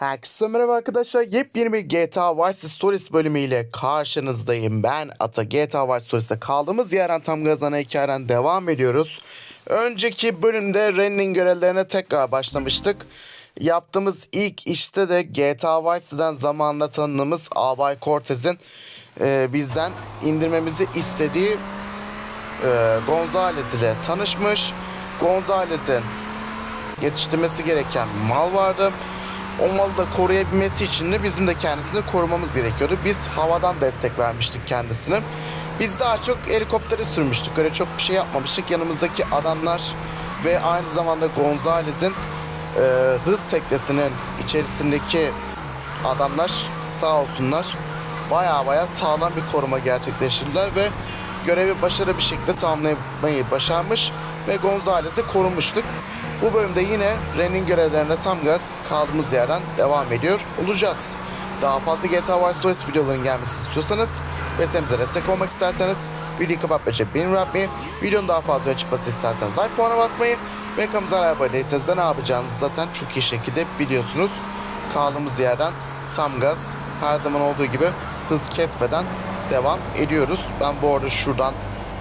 Herkese merhaba arkadaşlar. Yepyeni bir GTA Vice Stories bölümüyle karşınızdayım. Ben Ata. GTA Vice Stories'te kaldığımız yerden tam gazana hikayeden devam ediyoruz. Önceki bölümde Ren'in görevlerine tekrar başlamıştık. Yaptığımız ilk işte de GTA Vice City'den zamanla tanıdığımız Albay Cortez'in e, bizden indirmemizi istediği e, Gonzales ile tanışmış. Gonzales'in yetiştirmesi gereken mal vardı. O malı da koruyabilmesi için de bizim de kendisini korumamız gerekiyordu. Biz havadan destek vermiştik kendisine. Biz daha çok helikopteri sürmüştük. Öyle çok bir şey yapmamıştık. Yanımızdaki adamlar ve aynı zamanda Gonzales'in e, hız teknesinin içerisindeki adamlar sağ olsunlar baya baya sağlam bir koruma gerçekleştirdiler ve görevi başarılı bir şekilde tamamlamayı başarmış ve Gonzales'i korumuştuk. Bu bölümde yine Ren'in görevlerine tam gaz kaldığımız yerden devam ediyor olacağız. Daha fazla GTA Vice Stories videoların gelmesini istiyorsanız ve sitemize destek olmak isterseniz videoyu kapatmayı beğeni yapmayı, videonun daha fazla çıkması isterseniz like puana basmayı ve kanalımıza abone değilseniz de ne yapacağınızı zaten çok iyi şekilde biliyorsunuz. Kaldığımız yerden tam gaz her zaman olduğu gibi hız kesmeden devam ediyoruz. Ben bu arada şuradan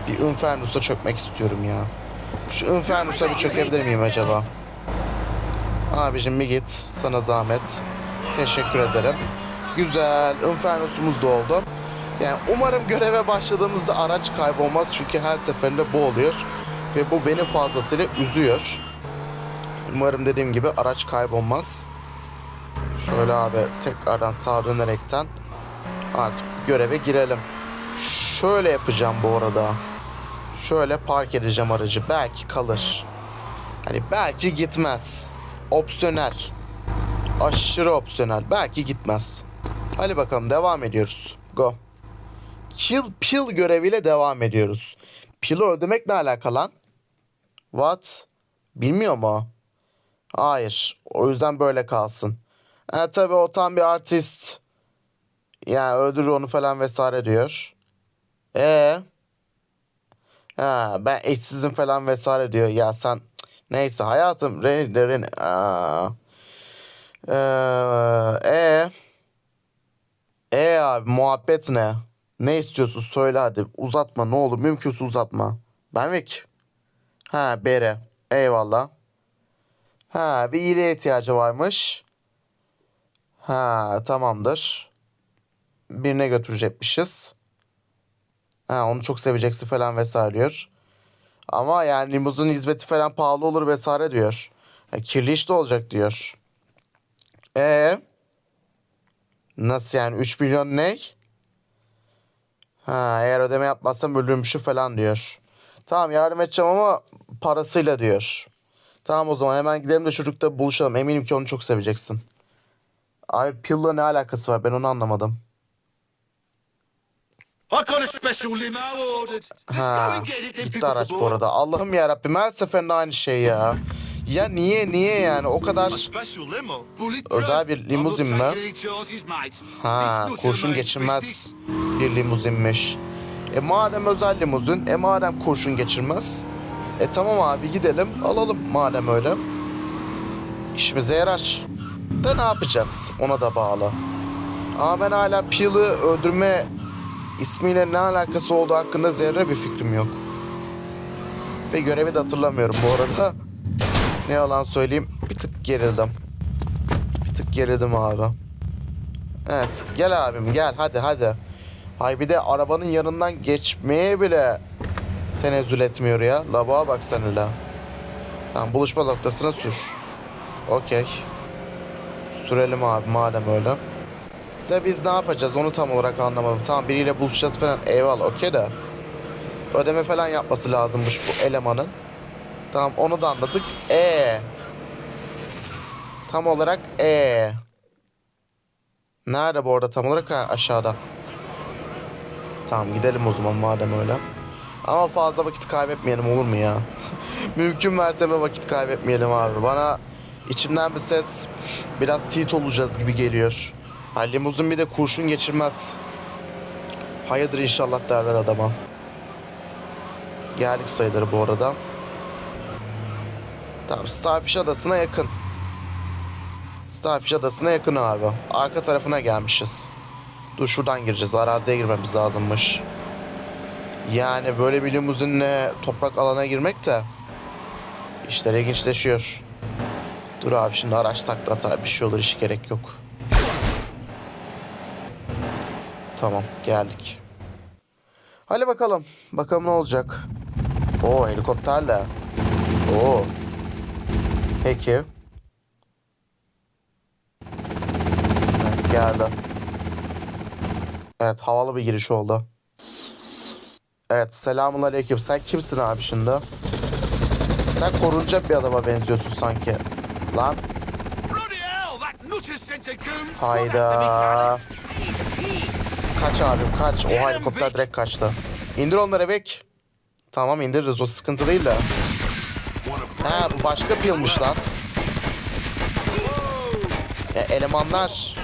bir Infernus'a çökmek istiyorum ya. Şu bir çökebilir miyim acaba? Abicim bir git. Sana zahmet. Teşekkür ederim. Güzel. Infernus'umuz da oldu. Yani umarım göreve başladığımızda araç kaybolmaz. Çünkü her seferinde bu oluyor. Ve bu beni fazlasıyla üzüyor. Umarım dediğim gibi araç kaybolmaz. Şöyle abi tekrardan sağa dönerekten artık göreve girelim. Şöyle yapacağım bu arada. Şöyle park edeceğim aracı. Belki kalır. Hani belki gitmez. Opsiyonel. Aşırı opsiyonel. Belki gitmez. Hadi bakalım devam ediyoruz. Go. Kill Pill göreviyle devam ediyoruz. Pill'i öldürmek ne alakalı lan? What? Bilmiyor mu? Hayır. O yüzden böyle kalsın. E tabi o tam bir artist. Yani öldürür onu falan vesaire diyor. E Ha, ben eşsizim falan vesaire diyor. Ya sen neyse hayatım Ren'lerin e e abi muhabbet ne? Ne istiyorsun söyle hadi uzatma ne olur mümkünse uzatma. Benvik. Ha Bere. Eyvallah. Ha bir iyiliğe ihtiyacı varmış. Ha tamamdır. Birine götürecekmişiz. Ha, onu çok seveceksin falan vesaire diyor. Ama yani limuzin hizmeti falan pahalı olur vesaire diyor. Ya, kirli iş de olacak diyor. E Nasıl yani 3 milyon ne? Ha eğer ödeme yapmazsam ölürmüşü falan diyor. Tamam yardım edeceğim ama parasıyla diyor. Tamam o zaman hemen gidelim de çocukla buluşalım. Eminim ki onu çok seveceksin. Abi Pill'la ne alakası var ben onu anlamadım. Ordered. Ha, gitti araç bu arada. Allah'ım ya Rabbim her seferinde aynı şey ya. Ya niye niye yani o kadar Özel bir limuzin mi? ha kurşun geçirmez bir limuzinmiş. E madem özel limuzin, e madem kurşun geçirmez. E tamam abi gidelim alalım madem öyle. İşimize yarar. Da ne yapacağız ona da bağlı. Ama ben hala Peel'ı öldürme ismiyle ne alakası olduğu hakkında zerre bir fikrim yok. Ve görevi de hatırlamıyorum bu arada. Ne yalan söyleyeyim bir tık gerildim. Bir tık gerildim abi. Evet gel abim gel hadi hadi. Hay bir de arabanın yanından geçmeye bile tenezzül etmiyor ya. Labağa bak sen hele. Tamam buluşma noktasına sür. Okey. Sürelim abi madem öyle. De biz ne yapacağız onu tam olarak anlamadım. Tamam biriyle buluşacağız falan eyvallah okey de. Ödeme falan yapması lazımmış bu elemanın. Tamam onu da anladık. E. Tam olarak E. Nerede bu arada tam olarak? Ha, aşağıda. Tamam gidelim o zaman madem öyle. Ama fazla vakit kaybetmeyelim olur mu ya? Mümkün mertebe vakit kaybetmeyelim abi. Bana içimden bir ses biraz tilt olacağız gibi geliyor. Ha, limuzin bir de kurşun geçirmez. Hayırdır inşallah derler adama. Geldik sayılır bu arada. Tamam Starfish adasına yakın. Starfish adasına yakın abi. Arka tarafına gelmişiz. Dur şuradan gireceğiz. Araziye girmemiz lazımmış. Yani böyle bir limuzinle toprak alana girmek de işler ilginçleşiyor. Dur abi şimdi araç takla atar bir şey olur hiç gerek yok. Tamam geldik. Hadi bakalım. Bakalım ne olacak. Oo helikopterle. Oo. Peki. Evet geldi. Evet havalı bir giriş oldu. Evet selamun aleyküm. Sen kimsin abi şimdi? Sen korunacak bir adama benziyorsun sanki. Lan hayda. Kaç abim kaç. O helikopter direkt kaçtı. İndir onları Bek. Tamam indiririz o sıkıntı değil de. Ha bu başka pilmiş lan. E, elemanlar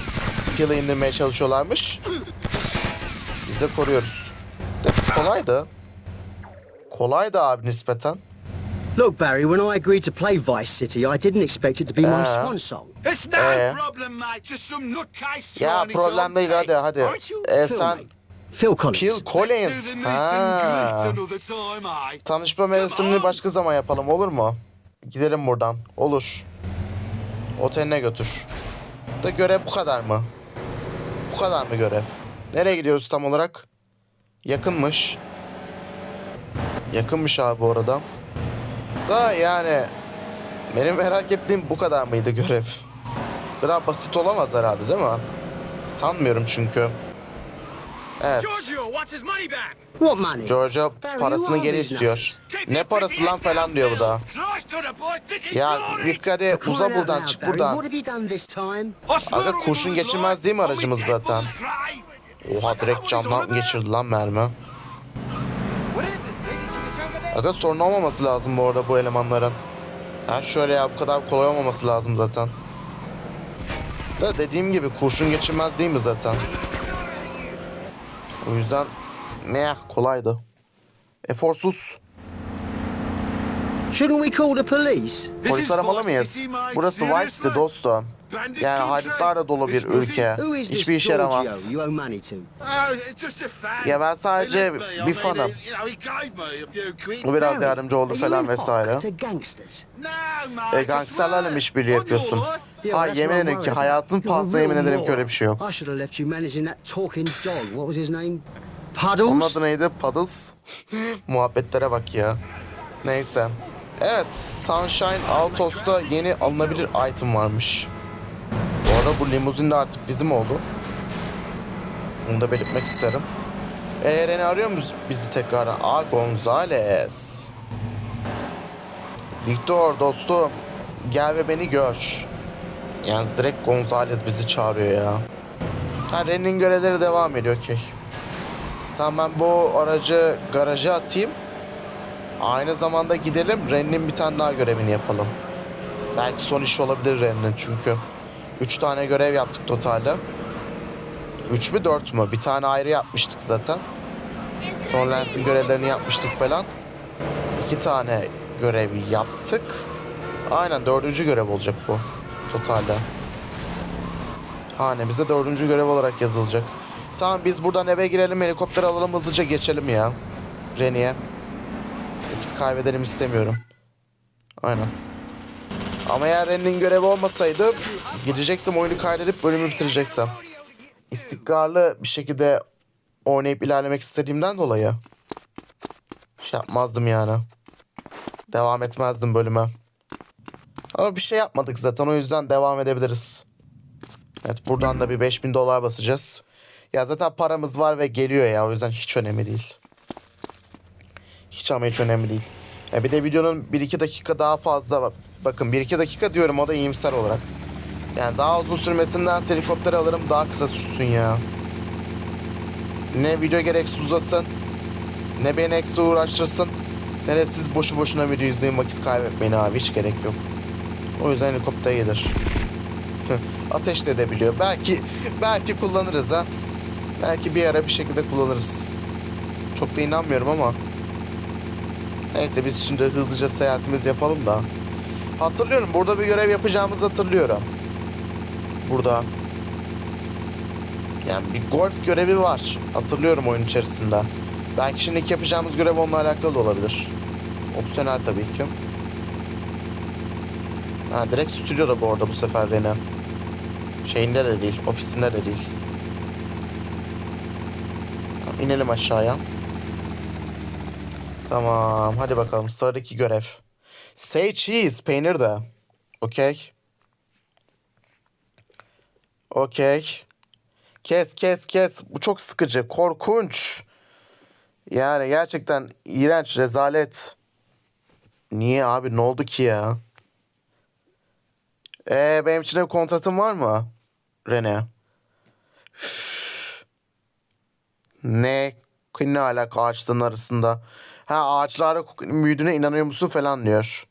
pili indirmeye çalışıyorlarmış. Biz de koruyoruz. De, kolaydı. Kolaydı abi nispeten. Look, Barry, when I agreed to play Vice City, I didn't expect it to be my Uh. swan song. It's no Eh. problem, mate. Just some nutcase Ya trying his problem own değil hadi hadi. Aren't you E, Phil, sen mate? Phil Collins. Phil do Collins. the meet Ha. and greet another time, eh? Tanışma mevsimini başka zaman yapalım olur mu? Gidelim buradan. Olur. Oteline götür. Da görev bu kadar mı? Bu kadar mı görev? Nereye gidiyoruz tam olarak? Yakınmış. Yakınmış abi bu arada. Da yani benim merak ettiğim bu kadar mıydı görev? Biraz basit olamaz herhalde değil mi? Sanmıyorum çünkü. Evet. What money? Georgia parasını geri istiyor. Ne parası lan falan diyor bu da. Ya For uza buradan çık buradan. Aga kurşun geçirmez değil mi aracımız zaten? Oha direkt camdan geçirdi lan mermi. Aga sorun olmaması lazım bu arada bu elemanların. Ha şöyle ya bu kadar kolay olmaması lazım zaten. Da dediğim gibi kurşun geçirmez değil mi zaten? O yüzden meh kolaydı. Eforsuz. Shouldn't we call the police? Polis aramalı mıyız? Burası Vice City dostum. Yani haydutlarla dolu bir ülke. Hiçbir işe yaramaz. fan. Ya ben sadece bir fanım. O biraz yardımcı oldu falan vesaire. E, gangsterlerle mi işbirliği yapıyorsun? Ha yemin ederim ki hayatın pahasına yemin ederim ki öyle bir şey yok. Onun adı neydi? Puddles. Muhabbetlere bak ya. Neyse. Evet, Sunshine Autos'ta yeni alınabilir item varmış. Arada bu limuzin de artık bizim oldu. Onu da belirtmek isterim. Eren'i arıyor musun bizi tekrar? Aa Gonzales. Victor dostum. Gel ve beni gör. Yalnız direkt Gonzales bizi çağırıyor ya. Ha görevleri devam ediyor okey. Tamam ben bu aracı garaja atayım. Aynı zamanda gidelim Ren'in bir tane daha görevini yapalım. Belki son iş olabilir Ren'in çünkü. 3 tane görev yaptık totalde. 3 mü 4 mü? Bir tane ayrı yapmıştık zaten. Son Lens'in görevlerini yapmıştık falan. 2 tane görev yaptık. Aynen dördüncü görev olacak bu totalde. Hanemize dördüncü görev olarak yazılacak. Tamam biz buradan eve girelim helikopter alalım hızlıca geçelim ya. Reni'ye. Vakit kaybedelim istemiyorum. Aynen. Ama eğer Reni'nin görevi olmasaydı gidecektim oyunu kaydedip bölümü bitirecektim. İstikrarlı bir şekilde oynayıp ilerlemek istediğimden dolayı şey yapmazdım yani. Devam etmezdim bölüme. Ama bir şey yapmadık zaten o yüzden devam edebiliriz. Evet buradan da bir 5000 dolar basacağız. Ya zaten paramız var ve geliyor ya o yüzden hiç önemli değil. Hiç ama hiç önemli değil. Ya bir de videonun 1-2 dakika daha fazla bak- bakın 1-2 dakika diyorum o da iyimser olarak. Yani daha uzun sürmesinden helikopter alırım daha kısa sürsün ya. Ne video gereksiz uzasın. Ne beni ekstra uğraştırsın. Ne de siz boşu boşuna video izleyin vakit kaybetmeyin abi hiç gerek yok. O yüzden helikopter iyidir. Ateş de edebiliyor. Belki belki kullanırız ha. Belki bir ara bir şekilde kullanırız. Çok da inanmıyorum ama. Neyse biz şimdi hızlıca seyahatimizi yapalım da. Hatırlıyorum burada bir görev yapacağımızı hatırlıyorum. burada. Yani bir golf görevi var. Hatırlıyorum oyun içerisinde. Belki şimdiki yapacağımız görev onunla alakalı olabilir. Opsiyonel tabii ki. Ha, direkt stüdyoda bu arada bu sefer Rene. Şeyinde de değil, ofisinde de değil. İnelim aşağıya. Tamam, hadi bakalım sıradaki görev. Say cheese, peynir de. Okey. Okey. Kes kes kes. Bu çok sıkıcı. Korkunç. Yani gerçekten iğrenç. Rezalet. Niye abi? Ne oldu ki ya? Ee, benim için bir kontratım var mı? Rene. Ne? Ne alaka ağaçların arasında? Ha ağaçlara büyüdüğüne inanıyor musun falan diyor.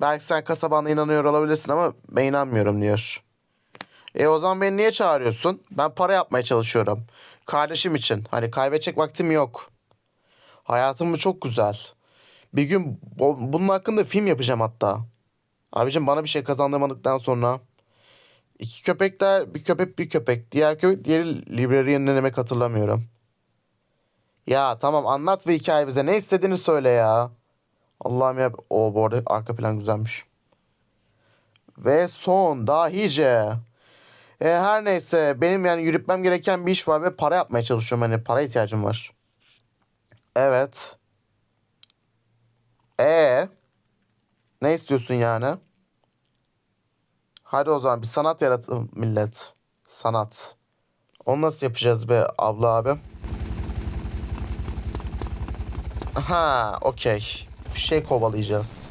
Belki sen kasabanda inanıyor olabilirsin ama ben inanmıyorum diyor. E o zaman beni niye çağırıyorsun? Ben para yapmaya çalışıyorum. Kardeşim için. Hani kaybedecek vaktim yok. Hayatım bu çok güzel. Bir gün bu- bunun hakkında film yapacağım hatta. Abicim bana bir şey kazandırmadıktan sonra. iki köpekler, bir köpek bir köpek. Diğer köpek diğeri librarian ne demek hatırlamıyorum. Ya tamam anlat bir hikaye bize. Ne istediğini söyle ya. Allah'ım ya. O bu arada arka plan güzelmiş. Ve son dahice. E, her neyse benim yani yürütmem gereken bir iş var ve para yapmaya çalışıyorum. Hani para ihtiyacım var. Evet. E ne istiyorsun yani? Hadi o zaman bir sanat yaratın millet. Sanat. Onu nasıl yapacağız be abla abi? Ha, okey. Bir şey kovalayacağız.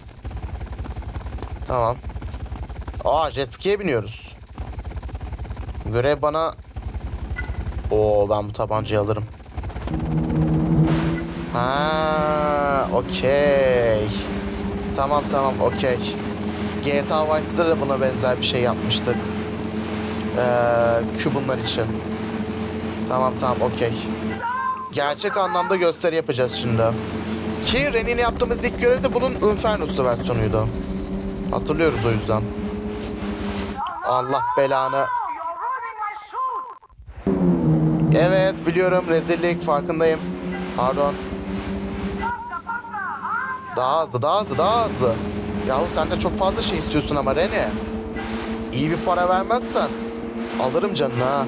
Tamam. Aa jet ski'ye biniyoruz. Görev bana... Oo ben bu tabancayı alırım. Ha, okey. Tamam tamam okey. GTA Vice'da da buna benzer bir şey yapmıştık. Ee, Cuban'lar için. Tamam tamam okey. Gerçek anlamda gösteri yapacağız şimdi. Ki Ren'in yaptığımız ilk görev de bunun Inferno'su versiyonuydu. Hatırlıyoruz o yüzden. Allah belanı. Evet biliyorum rezillik farkındayım. Pardon. Daha hızlı daha hızlı daha hızlı. Yahu sen de çok fazla şey istiyorsun ama Rene. İyi bir para vermezsen alırım canını ha.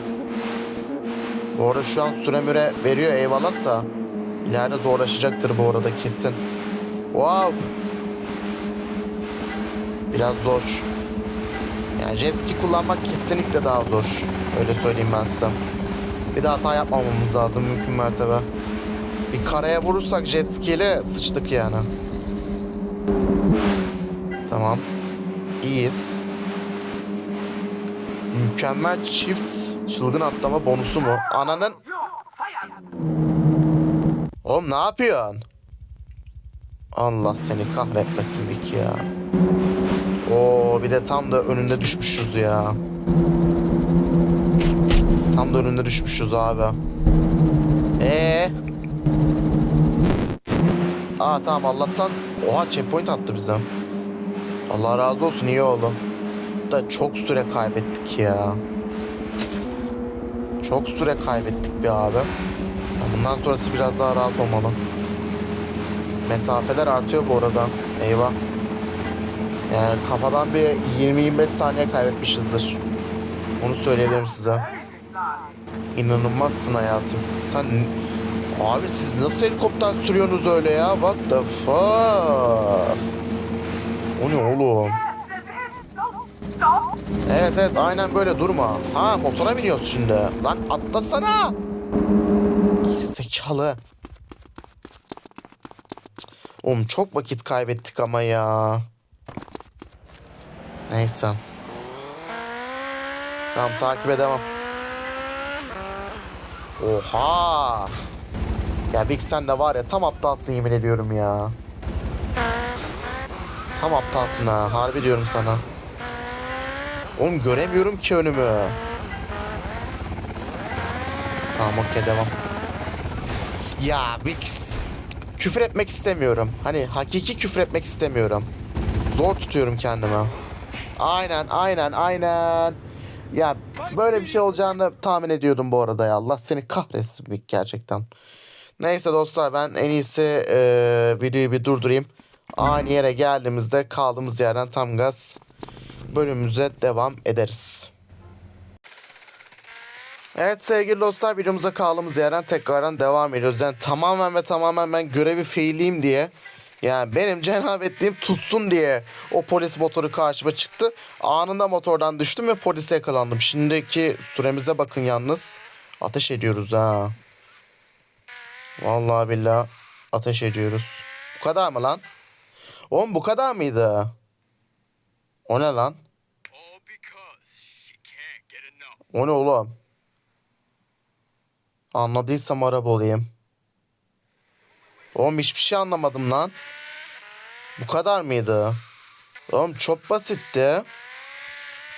Bu arada şu an süre müre veriyor eyvallah da. İleride zorlaşacaktır bu arada kesin. Wow. Biraz zor. Yani jet ski kullanmak kesinlikle daha zor. Öyle söyleyeyim ben size. Bir de hata yapmamamız lazım mümkün mertebe. Bir karaya vurursak jet ski ile sıçtık yani. Tamam. İyiyiz. Mükemmel çift çılgın atlama bonusu mu? Ananın... Oğlum ne yapıyorsun? Allah seni kahretmesin Vicky ya. Oo bir de tam da önünde düşmüşüz ya. Tam da önünde düşmüşüz abi. Ee. Aa tamam Allah'tan oha checkpoint attı bize. Allah razı olsun iyi oldu. Da çok süre kaybettik ya. Çok süre kaybettik bir abi. Bundan sonrası biraz daha rahat olmalı. Mesafeler artıyor bu arada. Eyvah. Yani kafadan bir 20-25 saniye kaybetmişizdir. Onu söyleyebilirim size. İnanılmazsın hayatım. Sen abi siz nasıl helikopter sürüyorsunuz öyle ya? What the fuck? O ne oğlum? Evet evet aynen böyle durma. Ha motora biniyoruz şimdi. Lan atlasana. Gerizekalı. Oğlum çok vakit kaybettik ama ya. Neyse. Tamam takibe devam. Oha. Ya Vic sen de var ya tam aptalsın yemin ediyorum ya. Tam aptalsın ha. Harbi diyorum sana. Oğlum göremiyorum ki önümü. Tamam okey devam. Ya Vix. Küfür etmek istemiyorum. Hani hakiki küfür etmek istemiyorum. Zor tutuyorum kendimi. Aynen aynen aynen. Ya böyle bir şey olacağını tahmin ediyordum bu arada ya. Allah seni kahretsin Vic gerçekten. Neyse dostlar ben en iyisi eee, videoyu bir durdurayım. Aynı yere geldiğimizde kaldığımız yerden tam gaz bölümümüze devam ederiz. Evet sevgili dostlar videomuza kaldığımız yerden tekrardan devam ediyoruz. Yani tamamen ve tamamen ben görevi failleyim diye yani benim cenabetliğim tutsun diye o polis motoru karşıma çıktı. Anında motordan düştüm ve polise yakalandım. Şimdiki süremize bakın yalnız. Ateş ediyoruz ha. Vallahi billahi ateş ediyoruz. Bu kadar mı lan? Oğlum bu kadar mıydı? O ne lan? O ne oğlum? Anladıysam araba olayım. Oğlum hiçbir şey anlamadım lan. Bu kadar mıydı? Oğlum çok basitti.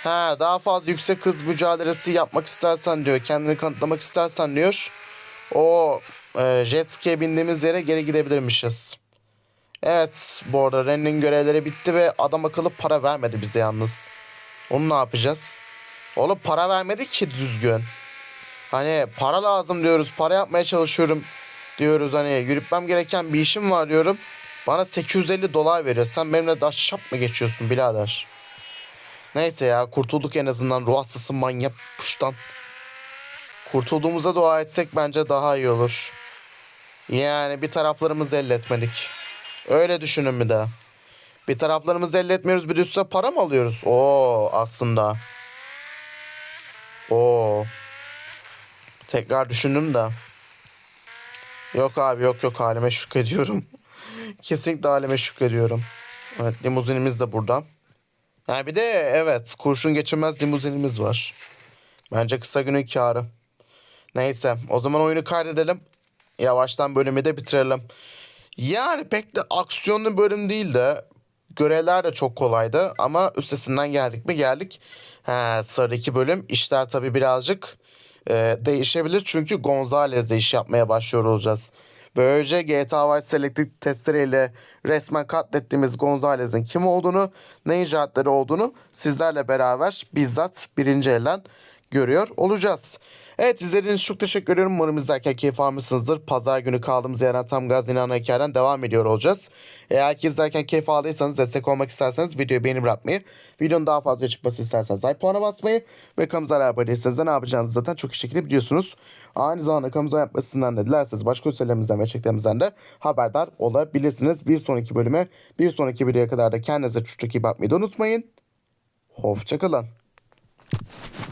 Ha daha fazla yüksek hız mücadelesi yapmak istersen diyor. Kendini kanıtlamak istersen diyor. O e, jet ski'ye bindiğimiz yere geri gidebilirmişiz. Evet bu arada Ren'in görevleri bitti ve adam akıllı para vermedi bize yalnız. Onu ne yapacağız? Oğlum para vermedi ki düzgün. Hani para lazım diyoruz. Para yapmaya çalışıyorum diyoruz. Hani yürütmem gereken bir işim var diyorum. Bana 850 dolar veriyor. Sen benimle daha şap mı geçiyorsun birader? Neyse ya kurtulduk en azından ruh hastası manyak puştan. Kurtulduğumuza dua etsek bence daha iyi olur. Yani bir taraflarımızı elletmedik. Öyle düşünün bir de. Bir taraflarımızı elletmiyoruz bir üstüne para mı alıyoruz? Oo aslında. Oo. Tekrar düşündüm de. Yok abi yok yok halime şükrediyorum. Kesinlikle halime şükrediyorum. Evet limuzinimiz de burada. Ha bir de evet kurşun geçirmez limuzinimiz var. Bence kısa günün karı. Neyse o zaman oyunu kaydedelim. Yavaştan bölümü de bitirelim. Yani pek de aksiyonlu bölüm değil de görevler de çok kolaydı ama üstesinden geldik mi geldik. He, sıradaki bölüm işler tabii birazcık e, değişebilir çünkü Gonzalez'le iş yapmaya başlıyor olacağız. Böylece GTA Vice Selected testleriyle resmen katlettiğimiz Gonzalez'in kim olduğunu, ne icraatları olduğunu sizlerle beraber bizzat birinci elden görüyor olacağız. Evet izlediğiniz çok teşekkür ediyorum. Umarım izlerken keyif almışsınızdır. Pazar günü kaldığımız yerden tam gaz inanan hikayeden devam ediyor olacağız. Eğer ki izlerken keyif aldıysanız destek olmak isterseniz videoyu beğeni bırakmayı, videonun daha fazla çıkması isterseniz like puana basmayı ve kanalımıza abone değilseniz de ne yapacağınızı zaten çok iyi şekilde biliyorsunuz. Aynı zamanda kanalımıza yapmasından da dilerseniz başka üstelerimizden ve çeklerimizden de haberdar olabilirsiniz. Bir sonraki bölüme, bir sonraki videoya kadar da kendinize çok çok iyi bakmayı da unutmayın. Hoşçakalın.